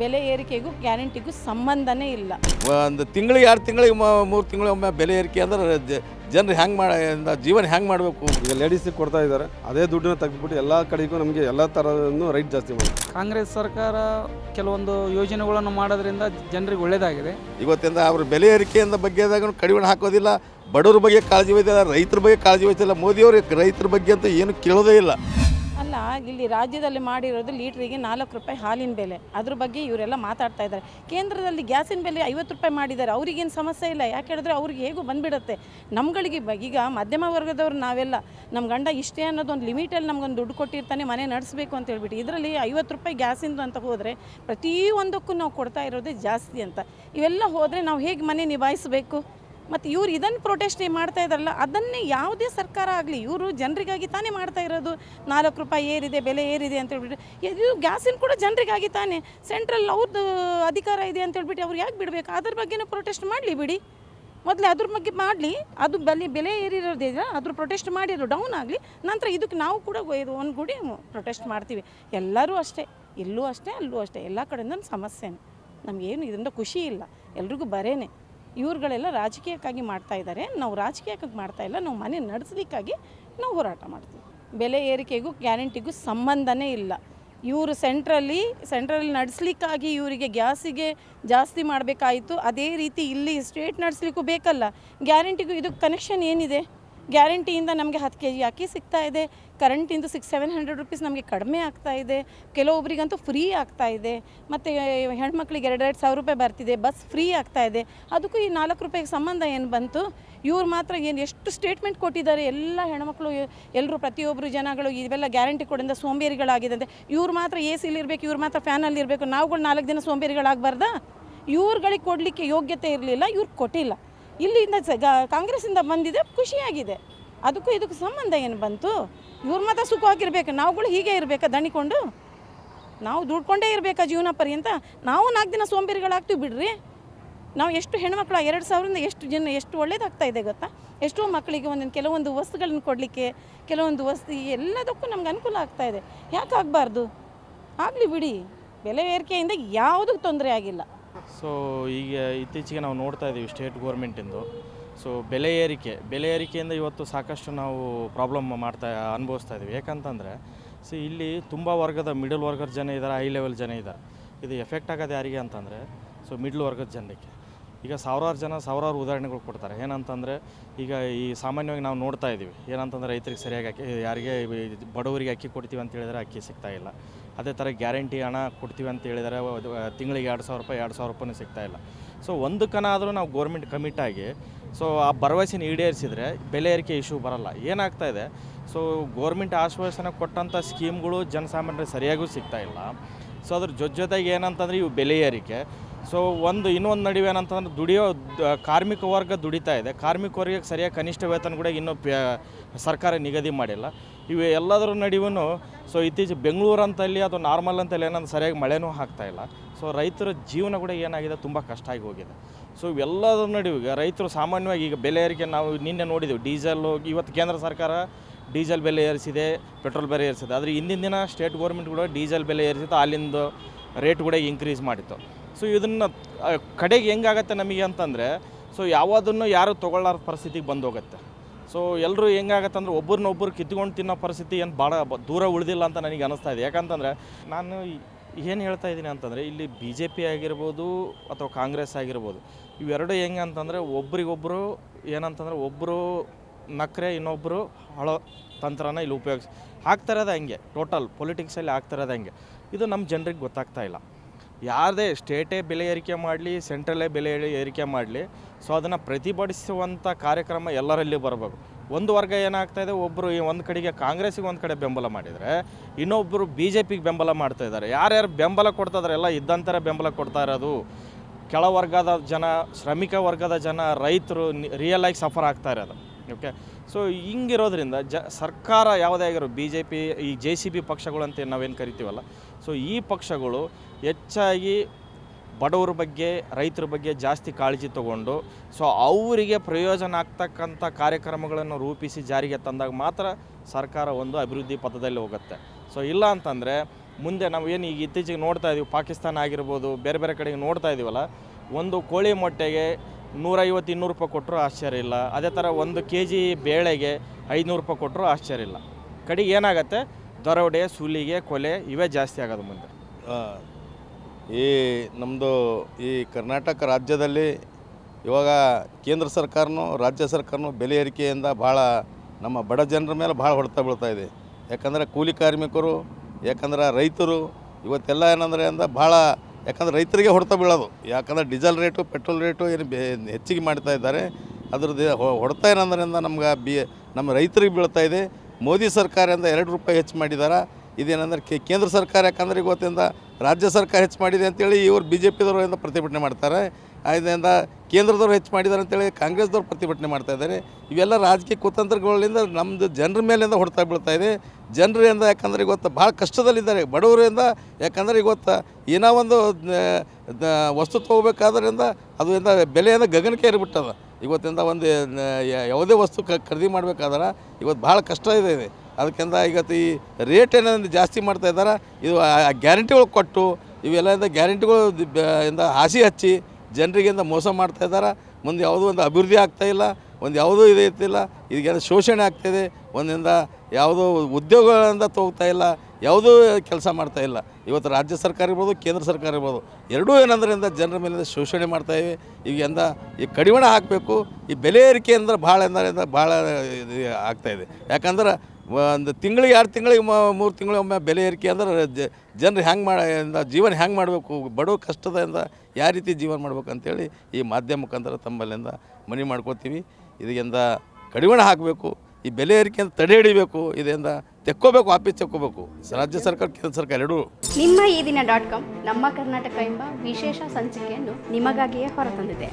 ಬೆಲೆ ಏರಿಕೆಗೂ ಗ್ಯಾರಂಟಿಗೂ ಸಂಬಂಧನೇ ಇಲ್ಲ. ಒಂದು ತಿಂಗಳಿಗೆ ಎರಡು ತಿಂಗಳಿಗೆ ಮೂರು ತಿಂಗಳಿಗೆ ಒಮ್ಮೆ ಬೆಲೆ ಏರಿಕೆ ಅಂದ್ರೆ ಜನರು ಹೆಂಗೆ ಮಾಡ ಜೀವನ ಹ್ಯಾಂಗೆ ಮಾಡಬೇಕು? ಈಗ ಲೇಡೀಸಿಗೆ ಕೊಡ್ತಾ ಇದ್ದಾರೆ. ಅದೇ ದುಡ್ಡನ್ನ ತೆಗೆದ್ಬಿಟ್ಟು ಎಲ್ಲ ಕಡೆಗೂ ನಮಗೆ ಎಲ್ಲ ಥರದನ್ನು ರೈಟ್ ಜಾಸ್ತಿ ಮಾಡಿ ಕಾಂಗ್ರೆಸ್ ಸರ್ಕಾರ ಕೆಲವೊಂದು ಯೋಜನೆಗಳನ್ನು ಮಾಡೋದ್ರಿಂದ ಜನರಿಗೆ ಒಳ್ಳೆಯದಾಗಿದೆ ಇವತ್ತಿಂದ ಅವ್ರ ಬೆಲೆ ಏರಿಕೆಯಿಂದ ಬಗ್ಗೆದಾಗ ಕಡಿವಾಣ ಹಾಕೋದಿಲ್ಲ. ಬಡವ್ರ ಬಗ್ಗೆ ಕಾಳಜಿ ವಹಿಸಿಲ್ಲ ರೈತರ ಬಗ್ಗೆ ಕಾಳಜಿ ವಹಿಸಿಲ್ಲ. ಮೋದಿಯವರು ರೈತರ ಬಗ್ಗೆ ಅಂತ ಏನು ಕೇಳೋದೇ ಇಲ್ಲ. ಅಲ್ಲ, ಇಲ್ಲಿ ರಾಜ್ಯದಲ್ಲಿ ಮಾಡಿರೋದು ಲೀಟ್ರಿಗೆ ನಾಲ್ಕು ರೂಪಾಯಿ ಹಾಲಿನ ಬೆಲೆ. ಅದ್ರ ಬಗ್ಗೆ ಇವರೆಲ್ಲ ಮಾತಾಡ್ತಾ ಇದ್ದಾರೆ. ಕೇಂದ್ರದಲ್ಲಿ ಗ್ಯಾಸಿನ ಬೆಲೆ ಐವತ್ತು ರೂಪಾಯಿ ಮಾಡಿದ್ದಾರೆ. ಅವ್ರಿಗೇನು ಸಮಸ್ಯೆ ಇಲ್ಲ. ಯಾಕೆ ಹೇಳಿದ್ರೆ ಅವ್ರಿಗೆ ಹೇಗೂ ಬಂದ್ಬಿಡುತ್ತೆ. ನಮ್ಗಳಿಗೆ ಈಗ ಮಧ್ಯಮ ವರ್ಗದವ್ರು ನಾವೆಲ್ಲ ನಮ್ಮ ಗಂಡ ಇಷ್ಟೇ ಅನ್ನೋದು ಒಂದು ಲಿಮಿಟಲ್ಲಿ ನಮ್ಗೊಂದು ದುಡ್ಡು ಕೊಟ್ಟಿರ್ತಾನೆ, ಮನೆ ನಡೆಸಬೇಕು ಅಂತ ಹೇಳ್ಬಿಟ್ಟು, ಇದರಲ್ಲಿ ಐವತ್ತು ರೂಪಾಯಿ ಗ್ಯಾಸಿಂದು ಅಂತ ಹೋದರೆ ಪ್ರತಿಯೊಂದಕ್ಕೂ ನಾವು ಕೊಡ್ತಾ ಇರೋದೇ ಜಾಸ್ತಿ ಅಂತ. ಇವೆಲ್ಲ ಹೋದರೆ ನಾವು ಹೇಗೆ ಮನೆ ನಿಭಾಯಿಸಬೇಕು? ಮತ್ತು ಇವ್ರು ಇದನ್ನು ಪ್ರೊಟೆಸ್ಟ್ ಮಾಡ್ತಾ ಇದ್ದಾರಲ್ಲ, ಅದನ್ನೇ ಯಾವುದೇ ಸರ್ಕಾರ ಆಗಲಿ, ಇವರು ಜನರಿಗಾಗಿ ತಾನೇ ಮಾಡ್ತಾ ಇರೋದು. ನಾಲ್ಕು ರೂಪಾಯಿ ಏರಿದೆ, ಬೆಲೆ ಏರಿದೆ ಅಂತ ಹೇಳ್ಬಿಟ್ಟು, ಇದು ಗ್ಯಾಸಿನ ಕೂಡ ಜನರಿಗಾಗಿ ತಾನೇ. ಸೆಂಟ್ರಲ್ ಅವ್ರದ್ದು ಅಧಿಕಾರ ಇದೆ ಅಂತ ಹೇಳ್ಬಿಟ್ಟು ಅವ್ರು ಯಾಕೆ ಬಿಡಬೇಕು? ಅದ್ರ ಬಗ್ಗೆನೂ ಪ್ರೊಟೆಸ್ಟ್ ಮಾಡಲಿ ಬಿಡಿ. ಮೊದಲೇ ಅದ್ರ ಬಗ್ಗೆ ಮಾಡಲಿ. ಅದು ಬೆಲೆ ಬೆಲೆ ಏರಿರೋದಿದೆ ಅದ್ರ ಪ್ರೊಟೆಸ್ಟ್ ಮಾಡಿ, ಅದು ಡೌನ್ ಆಗಲಿ. ನಂತರ ಇದಕ್ಕೆ ನಾವು ಕೂಡ ಇದು ಗುಡಿ ಪ್ರೊಟೆಸ್ಟ್ ಮಾಡ್ತೀವಿ. ಎಲ್ಲರೂ ಅಷ್ಟೇ, ಇಲ್ಲೂ ಅಷ್ಟೇ, ಅಲ್ಲೂ ಅಷ್ಟೇ. ಎಲ್ಲ ಕಡೆಯಿಂದ ಸಮಸ್ಯೆನೇ. ನಮಗೇನು ಇದರಿಂದ ಖುಷಿ ಇಲ್ಲ. ಎಲ್ರಿಗೂ ಬರೇನೆ. ಇವ್ರುಗಳೆಲ್ಲ ರಾಜಕೀಯಕ್ಕಾಗಿ ಮಾಡ್ತಾ ಇದ್ದಾರೆ. ನಾವು ರಾಜಕೀಯಕ್ಕಾಗಿ ಮಾಡ್ತಾ ಇಲ್ಲ. ನಾವು ಮನೆ ನಡೆಸಲಿಕ್ಕಾಗಿ ನಾವು ಹೋರಾಟ ಮಾಡ್ತೀವಿ. ಬೆಲೆ ಏರಿಕೆಗೂ ಗ್ಯಾರಂಟಿಗೂ ಸಂಬಂಧನೇ ಇಲ್ಲ. ಇವರು ಸೆಂಟ್ರಲ್ಲಿ ಸೆಂಟ್ರಲ್ಲಿ ನಡೆಸ್ಲಿಕ್ಕಾಗಿ ಇವರಿಗೆ ಗ್ಯಾಸಿಗೆ ಜಾಸ್ತಿ ಮಾಡಬೇಕಾಯಿತು. ಅದೇ ರೀತಿ ಇಲ್ಲಿ ಸ್ಟೇಟ್ ನಡೆಸ್ಲಿಕ್ಕೂ ಬೇಕಲ್ಲ. ಗ್ಯಾರಂಟಿಗೂ ಇದಕ್ಕೆ ಕನೆಕ್ಷನ್ ಏನಿದೆ? ಗ್ಯಾರಂಟಿಯಿಂದ ನಮಗೆ ಹತ್ತು ಕೆ ಜಿ ಅಕ್ಕಿ ಸಿಗ್ತಾ ಇದೆ. ಕರೆಂಟಿಂದು ಸಿಕ್ಸ್ ಸೆವೆನ್ ಹಂಡ್ರೆಡ್ ರುಪೀಸ್ ನಮಗೆ ಕಡಿಮೆ ಆಗ್ತಾ ಇದೆ. ಕೆಲವೊಬ್ಬರಿಗಂತೂ ಫ್ರೀ ಆಗ್ತಾ ಇದೆ. ಮತ್ತು ಹೆಣ್ಮಕ್ಳಿಗೆ ಎರಡೆರಡು ಸಾವಿರ ರೂಪಾಯಿ ಬರ್ತಿದೆ. ಬಸ್ ಫ್ರೀ ಆಗ್ತಾ ಇದೆ. ಅದಕ್ಕೂ ಈ ನಾಲ್ಕು ರೂಪಾಯಿಗೆ ಸಂಬಂಧ ಏನು ಬಂತು? ಇವ್ರು ಮಾತ್ರ ಏನು ಎಷ್ಟು ಸ್ಟೇಟ್ಮೆಂಟ್ ಕೊಟ್ಟಿದ್ದಾರೆ? ಎಲ್ಲ ಹೆಣ್ಮಕ್ಳು ಎಲ್ಲರೂ ಪ್ರತಿಯೊಬ್ಬರು ಜನಗಳು ಇವೆಲ್ಲ ಗ್ಯಾರಂಟಿ ಕೊಡಿಂದ ಸೋಂಬೇರಿಗಳಾಗಿದೆ ಇವ್ರು ಮಾತ್ರ ಎ ಸಿಲಿ ಇರಬೇಕು, ಇವ್ರು ಮಾತ್ರ ಫ್ಯಾನಲ್ಲಿ ಇರಬೇಕು. ನಾವುಗಳು ನಾಲ್ಕು ದಿನ ಸೋಂಬೇರಿಗಳಾಗಬಾರ್ದಾ? ಇವ್ರುಗಳಿಗೆ ಕೊಡಲಿಕ್ಕೆ ಯೋಗ್ಯತೆ ಇರಲಿಲ್ಲ, ಇವ್ರು ಕೊಟ್ಟಿಲ್ಲ. ಇಲ್ಲಿಂದ ಸ- ಕಾಂಗ್ರೆಸ್ಸಿಂದ ಬಂದಿದೆ ಖುಷಿಯಾಗಿದೆ. ಅದಕ್ಕೂ ಇದಕ್ಕೂ ಸಂಬಂಧ ಏನು ಬಂತು? ಇವ್ರ ಮಾತ್ರ ಸುಖವಾಗಿರ್ಬೇಕು, ನಾವುಗಳು ಹೀಗೆ ಇರಬೇಕಾ ದಣಿಕೊಂಡು? ನಾವು ದುಡ್ಕೊಂಡೇ ಇರಬೇಕಾ ಜೀವನ ಪರ್ಯಂತ? ನಾವು ನಾಲ್ಕು ದಿನ ಸೋಂಬೇರಿಗಳಾಗ್ತೀವಿ ಬಿಡ್ರಿ. ನಾವು ಎಷ್ಟು ಹೆಣ್ಮಕ್ಳು, ಎರಡು ಸಾವಿರದಿಂದ ಎಷ್ಟು ಜನ, ಎಷ್ಟು ಒಳ್ಳೇದಾಗ್ತಾ ಇದೆ ಗೊತ್ತಾ? ಎಷ್ಟೋ ಮಕ್ಕಳಿಗೆ ಒಂದೊಂದು ಕೆಲವೊಂದು ವಸ್ತುಗಳನ್ನ ಕೊಡಲಿಕ್ಕೆ, ಕೆಲವೊಂದು ವಸ್ತು ಎಲ್ಲದಕ್ಕೂ ನಮ್ಗೆ ಅನುಕೂಲ ಆಗ್ತಾ ಇದೆ. ಯಾಕೆ ಆಗಬಾರ್ದು? ಆಗಲಿ ಬಿಡಿ. ಬೆಲೆ ಏರಿಕೆಯಿಂದ ಯಾವುದೂ ತೊಂದರೆ ಆಗಿಲ್ಲ. ಸೊ ಈಗ ಇತ್ತೀಚೆಗೆ ನಾವು ನೋಡ್ತಾ ಇದ್ದೀವಿ ಸ್ಟೇಟ್ ಗೋರ್ಮೆಂಟಿಂದು ಸೊ ಬೆಲೆ ಏರಿಕೆ, ಬೆಲೆ ಏರಿಕೆಯಿಂದ ಇವತ್ತು ಸಾಕಷ್ಟು ನಾವು ಪ್ರಾಬ್ಲಮ್ ಮಾಡ್ತಾ, ಅನುಭವಿಸ್ತಾ ಇದ್ದೀವಿ. ಯಾಕಂತಂದರೆ ಸೊ ಇಲ್ಲಿ ತುಂಬ ವರ್ಗದ ಮಿಡಲ್ ವರ್ಗದ ಜನ ಇದ್ದಾರೆ ಹೈ ಲೆವೆಲ್ ಜನ ಇದ್ದಾರೆ ಇದು ಎಫೆಕ್ಟ್ ಆಗೋದು ಯಾರಿಗೆ ಅಂತಂದರೆ ಸೊ ಮಿಡ್ಲ್ ವರ್ಗದ ಜನಕ್ಕೆ. ಈಗ ಸಾವಿರಾರು ಜನ ಸಾವಿರಾರು ಉದಾಹರಣೆಗಳು ಕೊಡ್ತಾರೆ. ಏನಂತಂದರೆ, ಈಗ ಈ ಸಾಮಾನ್ಯವಾಗಿ ನಾವು ನೋಡ್ತಾ ಇದ್ದೀವಿ. ಏನಂತಂದರೆ, ರೈತರಿಗೆ ಸರಿಯಾಗಿ ಅಕ್ಕಿ, ಯಾರಿಗೆ ಬಡವರಿಗೆ ಅಕ್ಕಿ ಕೊಡ್ತೀವಿ ಅಂತ ಹೇಳಿದರೆ ಅಕ್ಕಿ ಸಿಗ್ತಾ ಇಲ್ಲ. ಅದೇ ಥರ ಗ್ಯಾರಂಟಿ ಹಣ ಕೊಡ್ತೀವಿ ಅಂತ ಹೇಳಿದರೆ ತಿಂಗಳಿಗೆ ಎರಡು ಸಾವಿರ ರೂಪಾಯಿ, ಎರಡು ಸಾವಿರ ಸಿಗ್ತಾ ಇಲ್ಲ. ಸೊ ಒಂದು ಕಣ ಆದರೂ ನಾವು ಗೌರ್ಮೆಂಟ್ ಆಗಿ ಸೊ ಆ ಭರವಸೆನ ಈಡೇರಿಸಿದರೆ ಬೆಲೆ ಏರಿಕೆ ಇಶ್ಯೂ ಬರಲ್ಲ. ಏನಾಗ್ತಾ ಇದೆ? ಸೊ ಗೋರ್ಮೆಂಟ್ ಆಶ್ವಾಸನೆ ಕೊಟ್ಟಂಥ ಸ್ಕೀಮ್ಗಳು ಜನಸಾಮಾನ್ಯರಿಗೆ ಸರಿಯಾಗೂ ಸಿಗ್ತಾ ಇಲ್ಲ. ಸೊ ಅದ್ರ ಜೊತೆ ಜೊತೆಗೆ ಏನಂತಂದರೆ ಇವು ಬೆಲೆ ಏರಿಕೆ. ಸೊ ಒಂದು ಇನ್ನೊಂದು ನಡುವೆ ಏನಂತಂದ್ರೆ ದುಡಿಯೋ ಕಾರ್ಮಿಕ ವರ್ಗ ದುಡಿತಾ ಇದೆ. ಕಾರ್ಮಿಕ ವರ್ಗಕ್ಕೆ ಸರಿಯಾಗಿ ಕನಿಷ್ಠ ವೇತನ ಕೂಡ ಇನ್ನೂ ಸರ್ಕಾರ ನಿಗದಿ ಮಾಡಿಲ್ಲ. ಇವು ಎಲ್ಲದರ ನಡುವೆನೂ ಸೊ ಇತ್ತೀಚೆಗೆ ಬೆಂಗಳೂರು ಅಂತಲ್ಲಿ ಅದು ನಾರ್ಮಲ್ ಅಂತಲ್ಲಿ ಏನಂದ್ರೆ ಸರಿಯಾಗಿ ಮಳೆನೂ ಇಲ್ಲ. ಸೊ ರೈತರ ಜೀವನ ಕೂಡ ಏನಾಗಿದೆ, ತುಂಬ ಕಷ್ಟ ಆಗಿ ಹೋಗಿದೆ. ಸೊ ಇವೆಲ್ಲದರ ನಡುವೆ ರೈತರು ಸಾಮಾನ್ಯವಾಗಿ ಈಗ ಬೆಲೆ ಏರಿಕೆ ನಾವು ನಿನ್ನೆ ನೋಡಿದ್ದೀವಿ ಡೀಸೆಲ್, ಇವತ್ತು ಕೇಂದ್ರ ಸರ್ಕಾರ ಡೀಸೆಲ್ ಬೆಲೆ ಏರಿಸಿದೆ, ಪೆಟ್ರೋಲ್ ಬೆಲೆ ಏರಿಸಿದೆ. ಆದರೆ ಹಿಂದಿನ ದಿನ ಸ್ಟೇಟ್ ಗೌರ್ಮೆಂಟ್ ಕೂಡ ಡೀಸೆಲ್ ಬೆಲೆ ಏರಿಸಿತ್ತು, ಅಲ್ಲಿಂದು ರೇಟ್ ಕೂಡ ಇನ್ಕ್ರೀಸ್ ಮಾಡಿತ್ತು. ಸೊ ಇದನ್ನು ಕಡೆಗೆ ಹೆಂಗಾಗತ್ತೆ ನಮಗೆ ಅಂತಂದರೆ ಸೊ ಯಾವುದನ್ನು ಯಾರು ತೊಗೊಳ್ಳಾರ ಪರಿಸ್ಥಿತಿಗೆ ಬಂದು ಹೋಗುತ್ತೆ ಸೊ ಎಲ್ಲರೂ ಹೆಂಗಾಗತ್ತೆ ಅಂದರೆ ಒಬ್ಬರನ್ನೊಬ್ಬರು ಕಿತ್ಕೊಂಡು ತಿನ್ನೋ ಪರಿಸ್ಥಿತಿ ಏನು ಭಾಳ ದೂರ ಉಳಿದಿಲ್ಲ ಅಂತ ನನಗೆ ಅನಿಸ್ತಾ ಇದೆ. ಯಾಕಂತಂದರೆ, ನಾನು ಏನು ಹೇಳ್ತಾ ಇದ್ದೀನಿ ಅಂತಂದರೆ, ಇಲ್ಲಿ ಬಿ ಜೆ ಪಿ ಆಗಿರ್ಬೋದು ಅಥವಾ ಕಾಂಗ್ರೆಸ್ ಆಗಿರ್ಬೋದು, ಇವೆರಡು ಹೆಂಗೆ ಅಂತಂದರೆ ಒಬ್ರಿಗೊಬ್ಬರು ಏನಂತಂದರೆ ಒಬ್ಬರು ನಕ್ರೆ ಇನ್ನೊಬ್ಬರು ಹಳೋ ತಂತ್ರನ ಇಲ್ಲಿ ಉಪಯೋಗಿಸಿ ಇರೋದು ಹಂಗೆ ಟೋಟಲ್ ಪೊಲಿಟಿಕ್ಸಲ್ಲಿ ಆಗ್ತಿರೋದು ಹಂಗೆ. ಇದು ನಮ್ಮ ಜನರಿಗೆ ಗೊತ್ತಾಗ್ತಾ ಇಲ್ಲ. ಯಾರದೇ ಸ್ಟೇಟೇ ಬೆಲೆ ಏರಿಕೆ ಮಾಡಲಿ, ಸೆಂಟ್ರಲ್ಲೇ ಬೆಲೆ ಏರಿ- ಏರಿಕೆ ಮಾಡಲಿ, ಸೊ ಅದನ್ನು ಪ್ರತಿಭಟಿಸುವಂಥ ಕಾರ್ಯಕ್ರಮ ಎಲ್ಲರಲ್ಲಿ ಬರಬೇಕು. ಒಂದು ವರ್ಗ ಏನಾಗ್ತಾ ಇದೆ ಒಬ್ಬರು ಒಂದು ಕಡೆಗೆ ಕಾಂಗ್ರೆಸ್ಸಿಗೆ ಒಂದು ಕಡೆ ಬೆಂಬಲ ಮಾಡಿದರೆ ಇನ್ನೊಬ್ಬರು ಬಿ ಜೆ ಪಿಗೆ ಬೆಂಬಲ ಮಾಡ್ತಾ ಇದ್ದಾರೆ. ಯಾರ್ಯಾರು ಬೆಂಬಲ ಕೊಡ್ತಾ ಇದಾರೆ ಎಲ್ಲ ಇದ್ದಂಥರ ಬೆಂಬಲ ಕೊಡ್ತಾ ಇರೋದು. ಕೆಳವರ್ಗದ ಜನ, ಶ್ರಮಿಕ ವರ್ಗದ ಜನ, ರೈತರು ರಿಯಲ್ ಆಗಿ ಸಫರ್ ಆಗ್ತಾ ಇರೋದು. ಓಕೆ? ಸೊ ಹಿಂಗಿರೋದ್ರಿಂದ ಜ, ಸರ್ಕಾರ ಯಾವುದೇ ಆಗಿರೋ ಬಿ ಜೆ ಪಿ ಈ ಜೆ ಸಿ ಬಿ ಪಕ್ಷಗಳು ಅಂತ ನಾವೇನು ಕರಿತೀವಲ್ಲ? ಸೊ ಈ ಪಕ್ಷಗಳು ಹೆಚ್ಚಾಗಿ ಬಡವರ ಬಗ್ಗೆ, ರೈತರ ಬಗ್ಗೆ ಜಾಸ್ತಿ ಕಾಳಜಿ ತಗೊಂಡು ಸೊ ಅವರಿಗೆ ಪ್ರಯೋಜನ ಆಗ್ತಕ್ಕಂಥ ಕಾರ್ಯಕ್ರಮಗಳನ್ನು ರೂಪಿಸಿ ಜಾರಿಗೆ ತಂದಾಗ ಮಾತ್ರ ಸರ್ಕಾರ ಒಂದು ಅಭಿವೃದ್ಧಿ ಪಥದಲ್ಲಿ ಹೋಗುತ್ತೆ. ಸೊ ಇಲ್ಲ ಅಂತಂದರೆ ಮುಂದೆ ನಾವು ಏನು ಈಗ ಇತ್ತೀಚೆಗೆ ನೋಡ್ತಾ ಇದ್ದೀವಿ ಪಾಕಿಸ್ತಾನ ಆಗಿರ್ಬೋದು, ಬೇರೆ ಬೇರೆ ಕಡೆಗೆ ನೋಡ್ತಾ ಇದ್ದೀವಲ್ಲ ಒಂದು ಕೋಳಿ ಮೊಟ್ಟೆಗೆ ನೂರೈವತ್ತು ಇನ್ನೂರು ರೂಪಾಯಿ ಕೊಟ್ಟರು ಆಶ್ಚರ್ಯ ಇಲ್ಲ. ಅದೇ ಥರ ಒಂದು ಕೆ ಜಿ ಬೇಳೆಗೆ ಐದುನೂರು ರೂಪಾಯಿ ಕೊಟ್ಟರು ಆಶ್ಚರ್ಯ ಇಲ್ಲ. ಕಡೆಗೆ ಏನಾಗುತ್ತೆ? ದರೋಡೆ, ಸುಲಿಗೆ, ಕೊಲೆ ಇವೇ ಜಾಸ್ತಿ ಆಗೋದು ಮುಂದೆ. ಈ ನಮ್ಮದು ಈ ಕರ್ನಾಟಕ ರಾಜ್ಯದಲ್ಲಿ ಇವಾಗ ಕೇಂದ್ರ ಸರ್ಕಾರನೂ ರಾಜ್ಯ ಸರ್ಕಾರನೂ ಬೆಲೆ ಏರಿಕೆಯಿಂದ ಭಾಳ ನಮ್ಮ ಬಡ ಜನರ ಮೇಲೆ ಭಾಳ ಹೊಡೆತ ಬೀಳ್ತಾ ಇದೆ. ಯಾಕಂದರೆ ಕೂಲಿ ಕಾರ್ಮಿಕರು, ಯಾಕಂದ್ರೆ ರೈತರು, ಇವತ್ತೆಲ್ಲ ಏನಂದರೆ ಅಂದ್ರೆ ಭಾಳ ಯಾಕಂದ್ರೆ ರೈತರಿಗೆ ಹೊಡೆತ ಬೀಳೋದು. ಯಾಕಂದ್ರೆ ಡೀಸೆಲ್ ರೇಟು, ಪೆಟ್ರೋಲ್ ರೇಟು ಏನು ಹೆಚ್ಚಿಗೆ ಮಾಡ್ತಾ ಇದ್ದಾರೆ. ಅದ್ರದ್ದು ಹೊಡೆತ ಏನಂದ್ರಿಂದ ನಮ್ಗೆ ಬಿ ನಮ್ಮ ರೈತರಿಗೆ ಬೀಳ್ತಾ ಇದೆ. ಮೋದಿ ಸರ್ಕಾರದಿಂದ ಎರಡು ರೂಪಾಯಿ ಹೆಚ್ಚು ಮಾಡಿದ್ದಾರೆ ಇದೇನಂದ್ರೆ ಕೇಂದ್ರ ಸರ್ಕಾರ ಯಾಕಂದ್ರೆ ಇವತ್ತಿಂದ ರಾಜ್ಯ ಸರ್ಕಾರ ಹೆಚ್ಚು ಮಾಡಿದೆ ಅಂತೇಳಿ ಇವರು ಬಿ ಜೆ ಪಿದವರಿಂದ ಪ್ರತಿಭಟನೆ ಮಾಡ್ತಾರೆ. ಇದರಿಂದ ಕೇಂದ್ರದವ್ರು ಹೆಚ್ಚು ಮಾಡಿದ್ದಾರೆ ಅಂತೇಳಿ ಕಾಂಗ್ರೆಸ್ದವ್ರು ಪ್ರತಿಭಟನೆ ಮಾಡ್ತಾ ಇದ್ದಾರೆ. ಇವೆಲ್ಲ ರಾಜಕೀಯ ಕುತಂತ್ರಗಳಿಂದ ನಮ್ಮದು ಜನರ ಮೇಲಿಂದ ಹೊಡ್ತಾ ಬೀಳ್ತಾ ಇದೆ. ಜನರಿಂದ ಯಾಕಂದ್ರೆ ಇವತ್ತು ಭಾಳ ಕಷ್ಟದಲ್ಲಿದ್ದಾರೆ. ಬಡವರಿಂದ ಯಾಕಂದ್ರೆ ಇವತ್ತು ಏನೋ ಒಂದು ವಸ್ತು ತೊಗೋಬೇಕಾದ್ರಿಂದ ಅದರಿಂದ ಬೆಲೆಯಿಂದ ಗಗನಕ್ಕೆ ಏರಿಬಿಟ್ಟದ. ಇವತ್ತಿಂದ ಒಂದು ಯಾವುದೇ ವಸ್ತು ಖರೀದಿ ಮಾಡಬೇಕಾದ್ರೆ ಇವತ್ತು ಭಾಳ ಕಷ್ಟ ಇದೆ. ಇದೆ ಅದಕ್ಕಿಂತ ಇವತ್ತು ಈ ರೇಟ್ ಏನಂದ್ರೆ ಜಾಸ್ತಿ ಮಾಡ್ತಾ ಇದ್ದಾರೆ. ಇದು ಆ ಗ್ಯಾರಂಟಿಗಳು ಕೊಟ್ಟು, ಇವೆಲ್ಲ ಗ್ಯಾರಂಟಿಗಳು ಇಂದ ಹಾಸಿ ಹಚ್ಚಿ ಜನರಿಗಿಂದ ಮೋಸ ಮಾಡ್ತಾ ಇದ್ದಾರೆ. ಮುಂದೆ ಯಾವುದೂ ಒಂದು ಅಭಿವೃದ್ಧಿ ಆಗ್ತಾಯಿಲ್ಲ ಒಂದು ಯಾವುದೂ ಇದು ಇರ್ತಿಲ್ಲ. ಇದಕ್ಕೆಲ್ಲ ಶೋಷಣೆ ಆಗ್ತಾಯಿದೆ ಒಂದಿಂದ ಯಾವುದೋ ಉದ್ಯೋಗಗಳಿಂದ ತೋಗ್ತಾಯಿಲ್ಲ ಯಾವುದೂ ಕೆಲಸ ಮಾಡ್ತಾ ಇಲ್ಲ. ಇವತ್ತು ರಾಜ್ಯ ಸರ್ಕಾರ ಇರ್ಬೋದು, ಕೇಂದ್ರ ಸರ್ಕಾರ ಇರ್ಬೋದು, ಎರಡೂ ಏನಂದ್ರಿಂದ ಜನರ ಮೇಲೆ ಶೋಷಣೆ ಮಾಡ್ತಾ ಇವೆ. ಈಗಿಂದ ಈ ಕಡಿವಾಣ ಹಾಕಬೇಕು, ಈ ಬೆಲೆ ಏರಿಕೆ ಅಂದ್ರೆ ಭಾಳ ಎಂದರಿಂದ ಭಾಳ ಇದು ಇದೆ. ಯಾಕಂದ್ರೆ ಒಂದು ತಿಂಗಳಿಗೆ ಎರಡು ತಿಂಗಳಿಗೆ ಮೂರು ತಿಂಗಳಿಗೆ ಒಮ್ಮೆ ಬೆಲೆ ಏರಿಕೆ ಅಂದ್ರೆ ಜನರು ಹ್ಯಾಂಗೆ ಮಾಡಿಂದ ಜೀವನ ಹ್ಯಾಂಗೆ ಮಾಡಬೇಕು ಬಡವ ಕಷ್ಟದಿಂದ ಯಾವ ರೀತಿ ಜೀವನ ಮಾಡ್ಬೇಕು ಅಂತೇಳಿ ಈ ಮಾಧ್ಯಮ ಮುಖಾಂತರ ತಮ್ಮಲ್ಲಿಂದ ಮನವಿ ಮಾಡ್ಕೋತೀವಿ. ಇದರಿಂದ ಕಡಿವಾಣ ಹಾಕಬೇಕು, ಈ ಬೆಲೆ ಏರಿಕೆಯಿಂದ ತಡೆ ಹಿಡಿಬೇಕು, ಇದರಿಂದ ತೆಕ್ಕೋಬೇಕು ವಾಪಸ್ ತೆಕ್ಕೋಬೇಕು. ರಾಜ್ಯ ಸರ್ಕಾರ ಕೇಂದ್ರ ಸರ್ಕಾರ ಎರಡೂ. ನಿಮ್ಮ ಈ ದಿನ ಡಾಟ್ ಕಾಮ್ ನಮ್ಮ ಕರ್ನಾಟಕ ಎಂಬ ವಿಶೇಷ ಸಂಚಿಕೆಯನ್ನು ನಿಮಗಾಗಿಯೇ ಹೊರತಂದಿದೆ.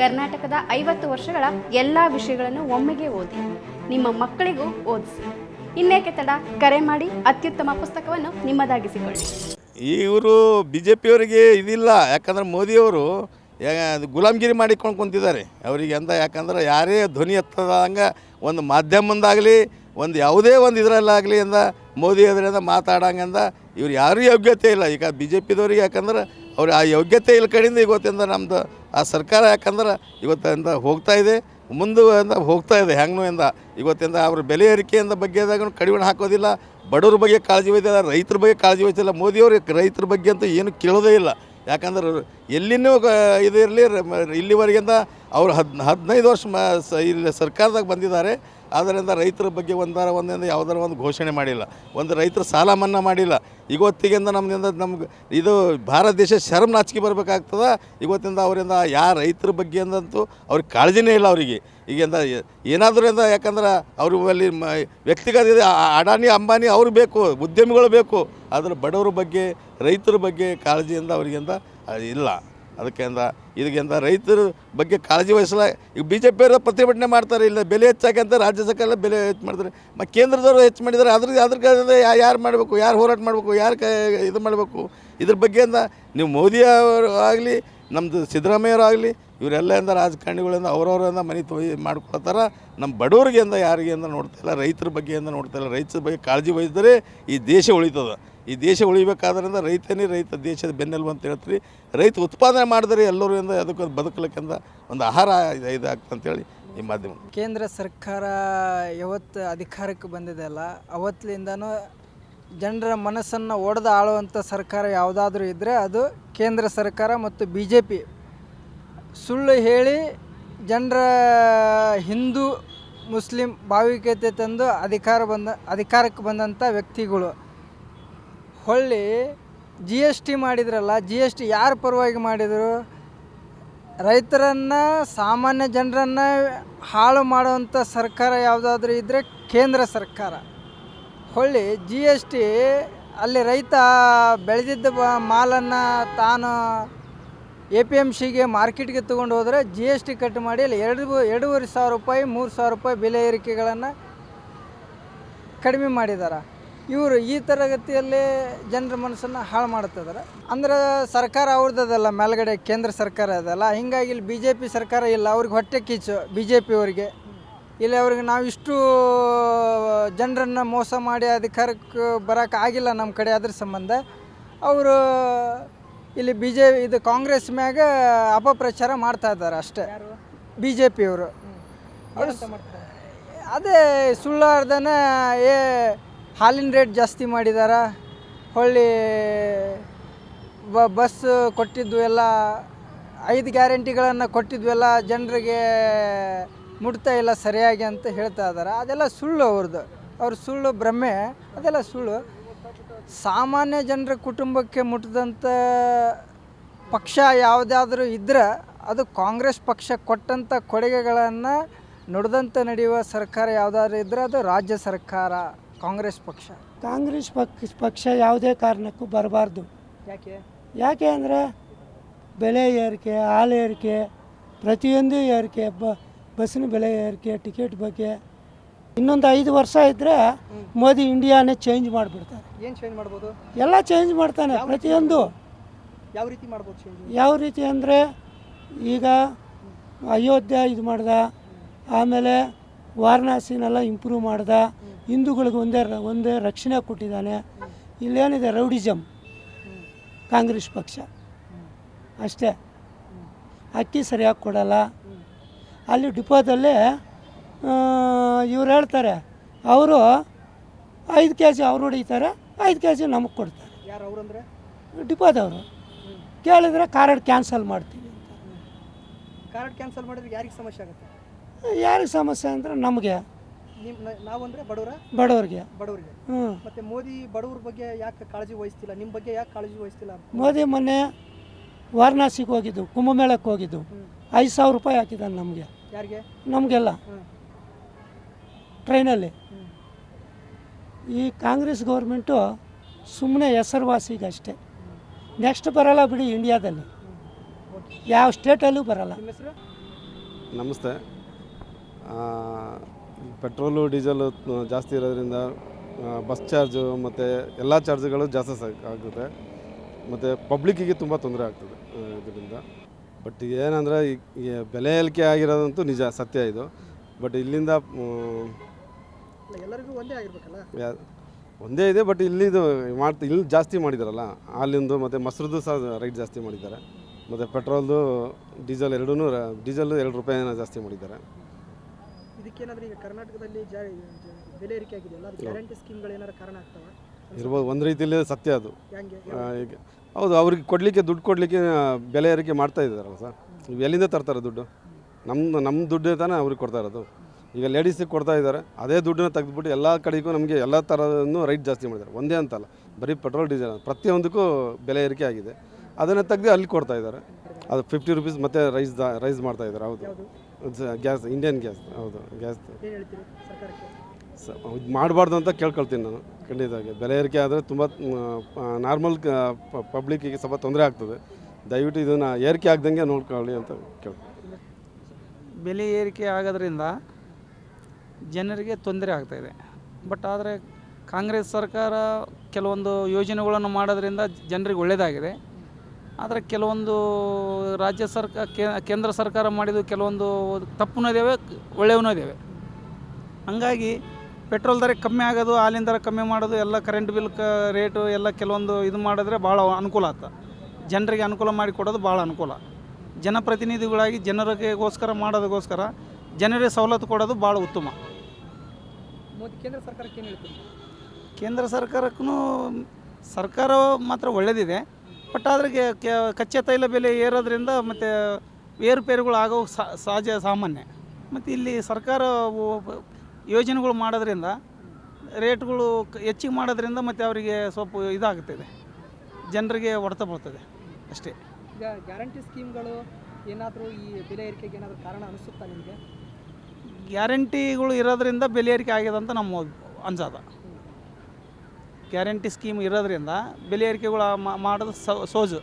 ಕರ್ನಾಟಕದ ಐವತ್ತು ವರ್ಷಗಳ ಎಲ್ಲ ವಿಷಯಗಳನ್ನು ಒಮ್ಮೆಗೆ ಓದಿ ನಿಮ್ಮ ಮಕ್ಕಳಿಗೂ ಓದಿಸಿ. ಇನ್ನೇಕೆ ತಡ? ಕರೆ ಮಾಡಿ ಅತ್ಯುತ್ತಮ ಪುಸ್ತಕವನ್ನು ನಿಮ್ಮದಾಗಿಸಿಕೊಳ್ಳಿ. ಇವರು ಬಿ ಜೆ ಪಿಯವರಿಗೆ ಇದಿಲ್ಲ. ಯಾಕಂದ್ರೆ ಮೋದಿಯವರು ಗುಲಾಮ್ಗಿರಿ ಮಾಡಿಕೊಂಡು ಕುಂತಿದ್ದಾರೆ. ಅವರಿಗೆ ಅಂತ ಯಾಕಂದ್ರೆ ಯಾರೇ ಧ್ವನಿ ಎತ್ತದಂಗೆ ಒಂದು ಮಾಧ್ಯಮದಾಗಲಿ ಒಂದು ಯಾವುದೇ ಒಂದು ಇದರಲ್ಲಾಗಲಿ ಅಂದ ಮೋದಿ ಅದರಿಂದ ಮಾತಾಡಂಗಂದ ಇವ್ರು ಯಾರೂ ಯೋಗ್ಯತೆ ಇಲ್ಲ. ಈಗ ಬಿ ಜೆ ಪಿದವ್ರಿಗೆ ಯಾಕಂದ್ರೆ ಅವ್ರು ಆ ಯೋಗ್ಯತೆ ಇಲ್ಲ ಕಡೆಯಿಂದ ಇವತ್ತಿಂದ ನಮ್ಮದು ಆ ಸರ್ಕಾರ ಯಾಕಂದ್ರೆ ಇವತ್ತಿಂದ ಹೋಗ್ತಾ ಇದೆ ಮುಂದೆ ಇಂದ ಹೋಗ್ತಾ ಇದೆ ಹೆಂಗೂ ಇಂದ ಇವತ್ತಿಂದ ಅವ್ರ ಬೆಲೆ ಏರಿಕೆಯಿಂದ ಬಗ್ಗೆದಾಗ ಕಡಿವಾಣ ಹಾಕೋದಿಲ್ಲ. ಬಡವ್ರ ಬಗ್ಗೆ ಕಾಳಜಿ ವಹಿಸಿಲ್ಲ, ರೈತರ ಬಗ್ಗೆ ಕಾಳಜಿ ವಹಿಸಿಲ್ಲ. ಮೋದಿಯವ್ರಿಗೆ ರೈತರ ಬಗ್ಗೆ ಅಂತೂ ಏನು ಕೇಳೋದೇ ಇಲ್ಲ. ಯಾಕಂದ್ರೆ ಎಲ್ಲಿನೂ ಗ- ಇದು ಇರಲಿ ಇಲ್ಲಿವರೆಗಿಂದ ಅವ್ರು ಹದ್, ಹದಿನೈದು ವರ್ಷ ಮ, ಸ, ಇಲ್ಲಿ ಸರ್ಕಾರದಾಗ ಬಂದಿದ್ದಾರೆ. ಆದ್ದರಿಂದ ರೈತರ ಬಗ್ಗೆ ಒಂದಾರ ಒಂದಿಂದ ಯಾವುದಾರ ಒಂದು ಘೋಷಣೆ ಮಾಡಿಲ್ಲ. ಒಂದು ರೈತರ ಸಾಲ ಮನ್ನಾ ಮಾಡಿಲ್ಲ. ಇವತ್ತಿಗಿಂದ ನಮ್ಮಿಂದ ನಮ್ಗೆ ಇದು ಭಾರತ ದೇಶ ಶರಮ್ ನಾಚಿಕೆ ಬರಬೇಕಾಗ್ತದೆ. ಇವತ್ತಿಂದ ಅವರಿಂದ ಯಾ ರೈತರ ಬಗ್ಗೆ ಅಂದಂತೂ ಅವ್ರಿಗೆ ಕಾಳಜಿನೇ ಇಲ್ಲ ಅವರಿಗೆ. ಈಗಿಂದ ಏನಾದರೂ ಯಾಕಂದ್ರೆ ಅವರು ಅಲ್ಲಿ ಮ, ವ್ಯಕ್ತಿಗತ ಇದೆ ಅಡಾನಿ, ಅಂಬಾನಿ ಅವ್ರು ಬೇಕು, ಉದ್ಯಮಿಗಳು ಬೇಕು, ಆದರೆ ಬಡವರ ಬಗ್ಗೆ, ರೈತರ ಬಗ್ಗೆ ಕಾಳಜಿಯಿಂದ ಅವರಿಗಿಂತ ಇಲ್ಲ. ಅದಕ್ಕೆ ಅಂದ ಇದಕ್ಕಿಂತ ರೈತರ ಬಗ್ಗೆ ಕಾಳಜಿ ವಹಿಸಲ್ಲ. ಈಗ ಬಿ ಜೆ ಪಿಯವರು ಪ್ರತಿಭಟನೆ ಮಾಡ್ತಾರೆ, ಇಲ್ಲ ಬೆಲೆ ಹೆಚ್ಚಾಗಿ ಅಂತ ರಾಜ್ಯ ಸರ್ಕಾರ ಬೆಲೆ ಹೆಚ್ಚು ಮಾಡ್ತಾರೆ. ಮತ್ತು ಕೇಂದ್ರದವರು ಹೆಚ್ಚು ಮಾಡಿದ್ದಾರೆ, ಅದ್ರ ಅದ್ರ ಕಡೆಯಿಂದ ಯಾರು ಮಾಡಬೇಕು, ಯಾರು ಹೋರಾಟ ಮಾಡಬೇಕು, ಯಾರು ಕ, ಇದು ಮಾಡಬೇಕು? ಇದ್ರ ಬಗ್ಗೆಯಿಂದ ನೀವು ಮೋದಿ ಅವರು ಆಗಲಿ ನಮ್ಮದು ಸಿದ್ದರಾಮಯ್ಯವ್ರಾಗಲಿ ಇವರೆಲ್ಲ ರಾಜಕಾರಣಿಗಳಿಂದ ಅವರವರಿಂದ ಮನೆ ತೊಯ್ ಮಾಡ್ಕೊಳ್ತಾರೆ ನಮ್ಮ ಬಡವ್ರಿಗೆಂದ ಯಾರಿಗೆಂದ ನೋಡ್ತಾ ಇಲ್ಲ, ರೈತರ ಬಗ್ಗೆಯಿಂದ ನೋಡ್ತಾ ಇಲ್ಲ. ರೈತರ ಬಗ್ಗೆ ಕಾಳಜಿ ವಹಿಸಿದರೆ ಈ ದೇಶ ಉಳಿತದ. ಈ ದೇಶ ಉಳಿಬೇಕಾದ್ರಿಂದ ರೈತನೇ ರೈತ ದೇಶದ ಬೆನ್ನೆಲುಬು ಅಂತ ಹೇಳ್ತೀರಿ. ರೈತ ಉತ್ಪಾದನೆ ಮಾಡಿದ್ರೆ ಎಲ್ಲರಿಂದ ಅದಕ್ಕೆ ಬದುಕಲಿಕ್ಕಿಂದ ಒಂದು ಆಹಾರ ಇದು ಇದಾಗ್ತದೆ ಅಂತೇಳಿ ಈ ಮಾಧ್ಯಮ. ಕೇಂದ್ರ ಸರ್ಕಾರ ಯಾವತ್ತು ಅಧಿಕಾರಕ್ಕೆ ಬಂದಿದೆಯಲ್ಲ ಅವತ್ತಿನಿಂದನೂ ಜನರ ಮನಸ್ಸನ್ನು ಒಡೆದು ಆಳುವಂಥ ಸರ್ಕಾರ ಯಾವುದಾದ್ರೂ ಇದ್ದರೆ ಅದು ಕೇಂದ್ರ ಸರ್ಕಾರ ಮತ್ತು ಬಿ ಜೆ ಪಿ ಸುಳ್ಳು ಹೇಳಿ ಜನರ ಹಿಂದೂ ಮುಸ್ಲಿಂ ಭಾವಿಕತೆ ತಂದು ಅಧಿಕಾರ ಬಂದ, ಅಧಿಕಾರಕ್ಕೆ ಬಂದಂಥ ವ್ಯಕ್ತಿಗಳು. ಹೊಳ್ಳಿ ಜಿ ಎಸ್ ಟಿ ಮಾಡಿದ್ರಲ್ಲ ಜಿ ಎಸ್ ಟಿ ಯಾರ ಪರವಾಗಿ ಮಾಡಿದರು? ರೈತರನ್ನು, ಸಾಮಾನ್ಯ ಜನರನ್ನು ಹಾಳು ಮಾಡುವಂಥ ಸರ್ಕಾರ ಯಾವುದಾದ್ರೂ ಇದ್ದರೆ ಕೇಂದ್ರ ಸರ್ಕಾರ. ಹೊಳ್ಳಿ ಜಿ ಎಸ್ ಟಿ ಅಲ್ಲಿ ರೈತ ಬೆಳೆದಿದ್ದ ಬ, ಮಾಲನ್ನು ತಾನು ಎ ಪಿ ಎಂ ಸಿಗೆ ಮಾರ್ಕೆಟ್ಗೆ ತೊಗೊಂಡು ಹೋದರೆ ಜಿ ಎಸ್ ಟಿ ಕಟ್ ಮಾಡಿ ಅಲ್ಲಿ ಎರಡು ಎರಡೂವರೆ ಸಾವಿರ ರೂಪಾಯಿ, ಮೂರು ಸಾವಿರ ರೂಪಾಯಿ ಬೆಲೆ ಏರಿಕೆಗಳನ್ನು ಕಡಿಮೆ ಮಾಡಿದ್ದಾರೆ ಇವರು ಈ ತರಗತಿಯಲ್ಲಿ ಜನರ ಮನಸ್ಸನ್ನು ಹಾಳು ಮಾಡ್ತಿದ್ದಾರೆ ಅಂದ್ರೆ ಸರ್ಕಾರ ಅವ್ರದ್ದಲ್ಲ ಮೇಲ್ಗಡೆ ಕೇಂದ್ರ ಸರ್ಕಾರ ಅದಲ್ಲ. ಹಿಂಗಾಗಿ ಇಲ್ಲಿ ಬಿ ಜೆ ಪಿ ಸರ್ಕಾರ ಇಲ್ಲ, ಅವ್ರಿಗೆ ಹೊಟ್ಟೆ ಕಿಚ್ಚು ಬಿ ಜೆ ಪಿಯವ್ರಿಗೆ ಇಲ್ಲಿ ಅವ್ರಿಗೆ ನಾವು ಇಷ್ಟು ಜನರನ್ನು ಮೋಸ ಮಾಡಿ ಅಧಿಕಾರಕ್ಕೆ ಬರೋಕ್ಕಾಗಿಲ್ಲ ನಮ್ಮ ಕಡೆ ಅದ್ರ ಸಂಬಂಧ. ಅವರು ಇಲ್ಲಿ ಬಿ ಜೆ ಇದು ಕಾಂಗ್ರೆಸ್ ಮ್ಯಾಗ ಅಪಪ್ರಚಾರ ಮಾಡ್ತಾ ಇದ್ದಾರೆ ಅಷ್ಟೇ. ಬಿ ಜೆ ಪಿಯವರು ಅದೇ ಸುಳ್ಳಾರ್ದನ ಏ ಹಾಲಿನ ರೇಟ್ ಜಾಸ್ತಿ ಮಾಡಿದಾರ. ಹೊಳ್ಳಿ ಬ ಬಸ್ ಕೊಟ್ಟಿದ್ದು ಎಲ್ಲ ಐದು ಗ್ಯಾರಂಟಿಗಳನ್ನು ಕೊಟ್ಟಿದ್ವೆಲ್ಲ ಜನರಿಗೆ ಮುಟ್ತಾ ಇಲ್ಲ ಸರಿಯಾಗಿ ಅಂತ ಹೇಳ್ತಾ ಇದ್ದಾರೆ. ಅದೆಲ್ಲ ಸುಳ್ಳು ಅವ್ರದ್ದು ಅವ್ರ ಸುಳ್ಳು ಭ್ರಮೆ. ಅದೆಲ್ಲ ಸುಳ್ಳು. ಸಾಮಾನ್ಯ ಜನರ ಕುಟುಂಬಕ್ಕೆ ಮುಟ್ಟಿದಂಥ ಪಕ್ಷ ಯಾವುದಾದ್ರೂ ಇದ್ರೆ ಅದು ಕಾಂಗ್ರೆಸ್ ಪಕ್ಷ ಕೊಟ್ಟಂಥ ಕೊಡುಗೆಗಳನ್ನು ನುಡಿದಂತೆ ನಡೆಯುವ ಸರ್ಕಾರ ಯಾವುದಾದ್ರೂ ಇದ್ದರೆ ಅದು ರಾಜ್ಯ ಸರ್ಕಾರ ಕಾಂಗ್ರೆಸ್ ಪಕ್ಷ. ಕಾಂಗ್ರೆಸ್ ಪಕ್ಷ ಪಕ್ಷ ಯಾವುದೇ ಕಾರಣಕ್ಕೂ ಬರಬಾರ್ದು. ಯಾಕೆ? ಯಾಕೆ ಅಂದರೆ ಬೆಲೆ ಏರಿಕೆ ಹಾಲು ಏರಿಕೆ ಪ್ರತಿಯೊಂದು ಏರಿಕೆ ಬ ಬಸ್ಸಿನ ಬೆಲೆ ಏರಿಕೆ ಟಿಕೆಟ್ ಬಗ್ಗೆ ಇನ್ನೊಂದು ಐದು ವರ್ಷ ಇದ್ದರೆ ಮೋದಿ ಇಂಡಿಯಾನೇ ಚೇಂಜ್ ಮಾಡಿಬಿಡ್ತಾರೆ. ಏನು ಚೇಂಜ್ ಮಾಡ್ಬೋದು? ಎಲ್ಲ ಚೇಂಜ್ ಮಾಡ್ತಾನೆ ಪ್ರತಿಯೊಂದು. ಯಾವ ರೀತಿ ಮಾಡ್ಬೋದು ಚೇಂಜ್ ಯಾವ ರೀತಿ ಅಂದರೆ ಈಗ ಅಯೋಧ್ಯೆ ಇದು ಮಾಡ್ದ ಆಮೇಲೆ ವಾರಣಾಸಿನೆಲ್ಲ ಇಂಪ್ರೂವ್ ಮಾಡ್ದ ಹಿಂದೂಗಳಿಗೆ ಒಂದೇ ಒಂದೇ ರಕ್ಷಣೆ ಕೊಟ್ಟಿದ್ದಾನೆ. ಇಲ್ಲೇನಿದೆ ರೌಡಿಸಮ್ ಕಾಂಗ್ರೆಸ್ ಪಕ್ಷ. ಅಷ್ಟೇ. ಅಕ್ಕಿ ಸರಿಯಾಗಿ ಕೊಡಲ್ಲ. ಅಲ್ಲಿ ಡಿಪೋದಲ್ಲಿ ಇವ್ರು ಹೇಳ್ತಾರೆ ಅವರು ಐದು ಕೆ ಜಿ ಅವ್ರು ಹೊಡಿತಾರೆ ಐದು ಕೆ ಜಿ ನಮಗೆ ಕೊಡ್ತಾರೆ. ಯಾರು ಅವರು ಡಿಪೋದವರು ಕೇಳಿದ್ರೆ ಕಾರ್ಡ್ ಕ್ಯಾನ್ಸಲ್ ಮಾಡ್ತೀವಿ ಕಾರ್ಡ್ ಕ್ಯಾನ್ಸಲ್ ಮಾಡಿದ್ರೆ ಯಾರಿಗೆ ಸಮಸ್ಯೆ ಆಗುತ್ತೆ? ಯಾರಿಗೆ ಸಮಸ್ಯೆ ಅಂದರೆ ನಮಗೆ. ನಿಮ್ಮ ನಾವಂದ್ರೆ ಬಡವರ? ಬಡವ್ರಿಗೆ. ಬಡವರಿಗೆ. ಹ್ಞೂ ಮತ್ತೆ ಮೋದಿ ಬಡವ್ರ ಬಗ್ಗೆ ಯಾಕೆ ಕಾಳಜಿ ವಹಿಸ್ತಿಲ್ಲ? ನಿಮ್ಮ ಬಗ್ಗೆ ಯಾಕೆ ಕಾಳಜಿ ವಹಿಸ್ತಿಲ್ಲ ಮೋದಿ ಮೊನ್ನೆ ವಾರಣಾಸಿಗೆ ಹೋಗಿದ್ದು ಕುಂಭಮೇಳಕ್ಕೆ ಹೋಗಿದ್ದು. ಐದು ಸಾವಿರ ರೂಪಾಯಿ ಹಾಕಿದ್ದಾನೆ ನಮಗೆ. ಯಾರಿಗೆ? ನಮಗೆಲ್ಲ. ಟ್ರೈನಲ್ಲಿ. ಈ ಕಾಂಗ್ರೆಸ್ ಗೌರ್ಮೆಂಟು ಸುಮ್ಮನೆ ಹೆಸರುವಾಸಿಗಷ್ಟೇ. ನೆಕ್ಸ್ಟ್ ಬರಲ್ಲ ಬಿಡಿ ಇಂಡಿಯಾದಲ್ಲಿ. ಯಾವ ಸ್ಟೇಟಲ್ಲೂ ಬರಲ್ಲ. ನಮಸ್ತೆ. ಆ, ಪೆಟ್ರೋಲು ಡೀಸೆಲು ಜಾಸ್ತಿ ಇರೋದ್ರಿಂದ ಬಸ್ ಚಾರ್ಜು ಮತ್ತು ಎಲ್ಲ ಚಾರ್ಜ್ಗಳು ಜಾಸ್ತಿ ಆಗುತ್ತೆ. ಮತ್ತು ಪಬ್ಲಿಕ್ಕಿಗೆ ತುಂಬ ತೊಂದರೆ ಆಗ್ತದೆ ಇದರಿಂದ. ಬಟ್ ಏನಂದರೆ ಈ ಬೆಲೆ ಏರಿಕೆ ಆಗಿರೋದಂತೂ ನಿಜ ಸತ್ಯ ಇದು. ಬಟ್ ಇಲ್ಲಿಂದ ಎಲ್ಲರಿಗೂ ಒಂದೇ ಆಗಿರ್ಬೇಕಲ್ಲ? ಯಾ- ಒಂದೇ ಇದೆ ಬಟ್ ಇಲ್ಲಿದು ಮಾಡ್ತಾ ಇಲ್ಲಿ ಜಾಸ್ತಿ ಮಾಡಿದಾರಲ್ಲ. ಹಾಲಿಂದು ಮತ್ತು ಮೊಸರದ್ದು ಸಹ ರೈಟ್ ಜಾಸ್ತಿ ಮಾಡಿದ್ದಾರೆ. ಮತ್ತು ಪೆಟ್ರೋಲ್ದು ಡೀಸೆಲ್ ಎರಡೂ ಡೀಸೆಲ್ ಎರಡು ರೂಪಾಯಿನ ಜಾಸ್ತಿ ಮಾಡಿದ್ದಾರೆ. ಇದಕ್ಕೇನಾದ್ರೂ ಈಗ ಕರ್ನಾಟಕದಲ್ಲಿ ಜಾ ಜ- ಬೆಲೆ ಏರಿಕೆ ಆಗಿದೆಯಲ್ಲ? ಅದು ಗ್ಯಾರಂಟಿ ಸ್ಕೀಮ್ಗಳು ಏನಾದ್ರು ಕಾರಣ ಆಗ್ತಾವ? ಇರ್ಬೋದು ಒಂದು ರೀತಿಯಲ್ಲಿ ಸತ್ಯ ಅದು. ಹೆಂಗೆ? ಆ, ಈಗ ಹೌದು ಅವ್ರಿಗೆ ಕೊಡಲಿಕ್ಕೆ ದುಡ್ಡು ಕೊಡಲಿಕ್ಕೆ ಬೆಲೆ ಏರಿಕೆ ಮಾಡ್ತಾ ಇದ್ದಾರಲ್ಲ ಸರ್. ಎಲ್ಲಿಂದ ತರ್ತಾರೆ ದುಡ್ಡು? ನಮ್ಮ ನಮ್ಮ ದುಡ್ಡು ತಾನೇ ಅವ್ರಿಗೆ ಕೊಡ್ತಾ ಇರೋದು. ಈಗ ಲೇಡೀಸಿಗೆ ಕೊಡ್ತಾ ಇದ್ದಾರೆ ಅದೇ ದುಡ್ಡನ್ನ ತೆಗೆದುಬಿಟ್ಟು ಎಲ್ಲ ಕಡೆಗೂ ನಮಗೆ ಎಲ್ಲ ಥರದನ್ನು ರೈಟ್ ಜಾಸ್ತಿ ಮಾಡಿದ್ದಾರೆ. ಒಂದೇ ಅಂತಲ್ಲ ಬರೀ ಪೆಟ್ರೋಲ್ ಡೀಸೆಲ್ ಪ್ರತಿಯೊಂದಕ್ಕೂ ಬೆಲೆ ಏರಿಕೆ ಆಗಿದೆ. ಅದನ್ನು ತೆಗೆದು ಅಲ್ಲಿ ಕೊಡ್ತಾ ಇದ್ದಾರೆ. ಅದು ಫಿಫ್ಟಿ ರುಪೀಸ್ ಮತ್ತೆ ರೈಸ್ ರೈಸ್ ಮಾಡ್ತಾ ಇದ್ದಾರೆ ಹೌದು. ಗ್ಯಾಸ್ ಇಂಡಿಯನ್ ಗ್ಯಾಸ್ ಹೌದು ಗ್ಯಾಸ್ ಏನು ಹೇಳ್ತೀರಿ ಸರ್ಕಾರಕ್ಕೆ? ಸ ಇದು ಮಾಡಬಾರ್ದು ಅಂತ ಕೇಳ್ಕೊಳ್ತೀನಿ ನಾನು ಖಂಡಿತವಾಗಿ. ಬೆಲೆ ಏರಿಕೆ ಆದರೆ ತುಂಬ ನಾರ್ಮಲ್ ಪಬ್ಲಿಕ್ಕಿಗೆ ಸ್ವಲ್ಪ ತೊಂದರೆ ಆಗ್ತದೆ. ದಯವಿಟ್ಟು ಇದನ್ನು ಏರಿಕೆ ಆಗ್ದಂಗೆ ನೋಡ್ಕೊಳ್ಳಿ ಅಂತ ಕೇಳ್ತೀನಿ. ಬೆಲೆ ಏರಿಕೆ ಆಗೋದ್ರಿಂದ ಜನರಿಗೆ ತೊಂದರೆ ಆಗ್ತಾಯಿದೆ ಬಟ್ ಆದರೆ ಕಾಂಗ್ರೆಸ್ ಸರ್ಕಾರ ಕೆಲವೊಂದು ಯೋಜನೆಗಳನ್ನು ಮಾಡೋದ್ರಿಂದ ಜನರಿಗೆ ಒಳ್ಳೆಯದಾಗಿದೆ ಆದರೆ ಕೆಲವೊಂದು ರಾಜ್ಯ ಸರ್ಕಾರ ಕೇಂದ್ರ ಸರ್ಕಾರ ಮಾಡಿದ ಕೆಲವೊಂದು ತಪ್ಪುನೂ ಇದ್ದಾವೆ ಒಳ್ಳೆಯವೂ ಇದ್ದಾವೆ ಹಂಗಾಗಿ ಪೆಟ್ರೋಲ್ ದರ ಕಮ್ಮಿ ಆಗೋದು, ಹಾಲಿನ ದರ ಕಮ್ಮಿ ಮಾಡೋದು, ಎಲ್ಲ ಕರೆಂಟ್ ಬಿಲ್ ಕ, ರೇಟು ಎಲ್ಲ ಕೆಲವೊಂದು ಇದು ಮಾಡಿದ್ರೆ ಭಾಳ ಅನುಕೂಲ ಆತ. ಜನರಿಗೆ ಅನುಕೂಲ ಮಾಡಿಕೊಡೋದು ಭಾಳ ಅನುಕೂಲ. ಜನಪ್ರತಿನಿಧಿಗಳಾಗಿ ಜನರಿಗೋಸ್ಕರ ಮಾಡೋದಕ್ಕೋಸ್ಕರ ಜನರಿಗೆ ಸವಲತ್ತು ಕೊಡೋದು ಭಾಳ ಉತ್ತಮ. ಮೋದಿ ಕೇಂದ್ರ ಸರ್ಕಾರಕ್ಕೆ ಏನು ಹೇಳ್ತೀರಿ? ಕೇಂದ್ರ ಸರ್ಕಾರಕ್ಕೂ ಸರ್ಕಾರ ಮಾತ್ರ ಒಳ್ಳೆಯದಿದೆ ಬಟ್ ಆದರೆ ಕಚ್ಚೆ ತೈಲ ಬೆಲೆ ಏರೋದ್ರಿಂದ ಮತ್ತು ಏರುಪೇರುಗಳು ಆಗೋ ಸಹಜ ಸಾಮಾನ್ಯ. ಮತ್ತು ಇಲ್ಲಿ ಸರ್ಕಾರ ಯೋಜನೆಗಳು ಮಾಡೋದ್ರಿಂದ ರೇಟ್ಗಳು ಹೆಚ್ಚಿಗೆ ಮಾಡೋದ್ರಿಂದ ಮತ್ತು ಅವರಿಗೆ ಸ್ವಲ್ಪ ಇದಾಗುತ್ತದೆ ಜನರಿಗೆ ಹೊಡೆತ ಬರ್ತದೆ ಅಷ್ಟೇ. ಈಗ ಗ್ಯಾರಂಟಿ ಸ್ಕೀಮ್ಗಳು ಏನಾದರೂ ಈ ಬೆಲೆ ಏರಿಕೆಗೆ ಏನಾದರೂ ಕಾರಣ ಅನಿಸುತ್ತಾ ನಿಮಗೆ? ಗ್ಯಾರಂಟಿಗಳು ಇರೋದ್ರಿಂದ ಬೆಲೆ ಏರಿಕೆ ಆಗಿದೆ ಅಂತ ನಮ್ಮ ಅನ್ಸದ ಗ್ಯಾರಂಟಿ ಸ್ಕೀಮ್ ಇರೋದ್ರಿಂದ ಬೆಲೆ ಏರಿಕೆಗಳು ಮಾಡೋದು ಸೋಜು.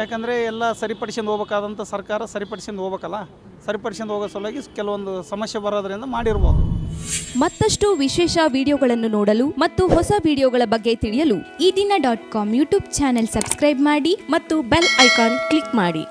ಯಾಕಂದರೆ ಎಲ್ಲ ಸರಿಪಡಿಸ್ಕೊಂಡು ಹೋಗ್ಬೇಕಾದಂಥ ಸರ್ಕಾರ ಸರಿಪಡಿಸ್ಕೊಂಡು ಹೋಗ್ಬೇಕಲ್ಲ? ಸರಿಪಡಿಸ್ಕೊಂಡು ಹೋಗೋ ಸಲುವಾಗಿ ಕೆಲವೊಂದು ಸಮಸ್ಯೆ ಬರೋದ್ರಿಂದ ಮಾಡಿರ್ಬೋದು. ಮತ್ತಷ್ಟು ವಿಶೇಷ ವಿಡಿಯೋಗಳನ್ನು ನೋಡಲು ಮತ್ತು ಹೊಸ ವಿಡಿಯೋಗಳ ಬಗ್ಗೆ ತಿಳಿಯಲು Ee Dina dot com YouTube channel subscribe ಮಾಡಿ ಮತ್ತು ಬೆಲ್ ಐಕಾನ್ ಕ್ಲಿಕ್ ಮಾಡಿ.